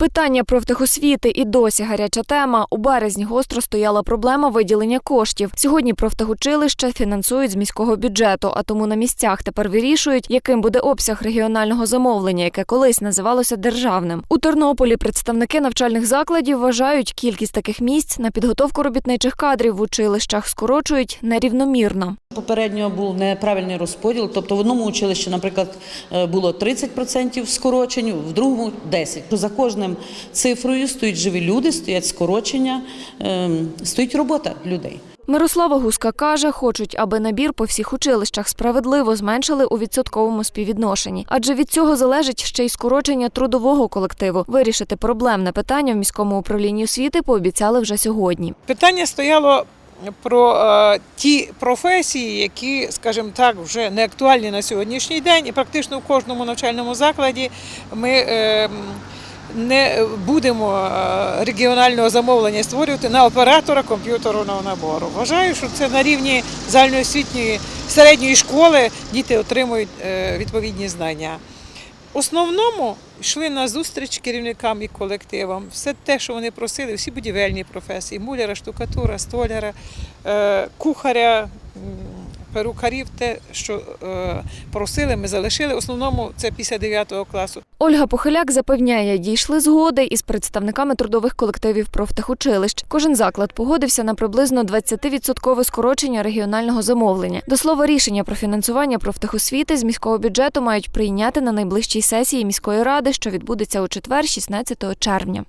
Питання профтехосвіти і досі гаряча тема. У березні гостро стояла проблема виділення коштів. Сьогодні профтехучилища фінансують з міського бюджету, а тому на місцях тепер вирішують, яким буде обсяг регіонального замовлення, яке колись називалося державним. У Тернополі представники навчальних закладів вважають, кількість таких місць на підготовку робітничих кадрів в училищах скорочують нерівномірно. Попередньо був неправильний розподіл, тобто в одному училищі, наприклад, е, було 30% скорочень, в другому 10%. За кожним цифрою стоять живі люди, стоять скорочення, ем, стоїть робота людей. Мирослава Гуска каже, хочуть, аби набір по всіх училищах справедливо зменшили у відсотковому співвідношенні, адже від цього залежить ще й скорочення трудового колективу. Вирішити проблемне питання в міському управлінні освіти пообіцяли вже сьогодні. Питання стояло про е, ті професії, які, скажімо так, вже не актуальні на сьогоднішній день, і практично в кожному навчальному закладі ми. е, не будемо е, регіонального замовлення створювати на оператора комп'ютерного набору. Вважаю, що це на рівні загальноосвітньої середньої школи діти отримують відповідні знання. В основному йшли на зустріч керівникам і колективам. Все те, що вони просили, всі будівельні професії: муляра, штукатура, столяра, е, кухаря, перукарів, те, що е, просили, ми залишили. Основному це після 9 класу. Ольга Похиляк запевняє, дійшли згоди із представниками трудових колективів профтехучилищ. Кожен заклад погодився на приблизно 20% скорочення регіонального замовлення. До слова, рішення про фінансування профтехосвіти з міського бюджету мають прийняти на найближчій сесії міської ради, що відбудеться у четвер, 16 червня.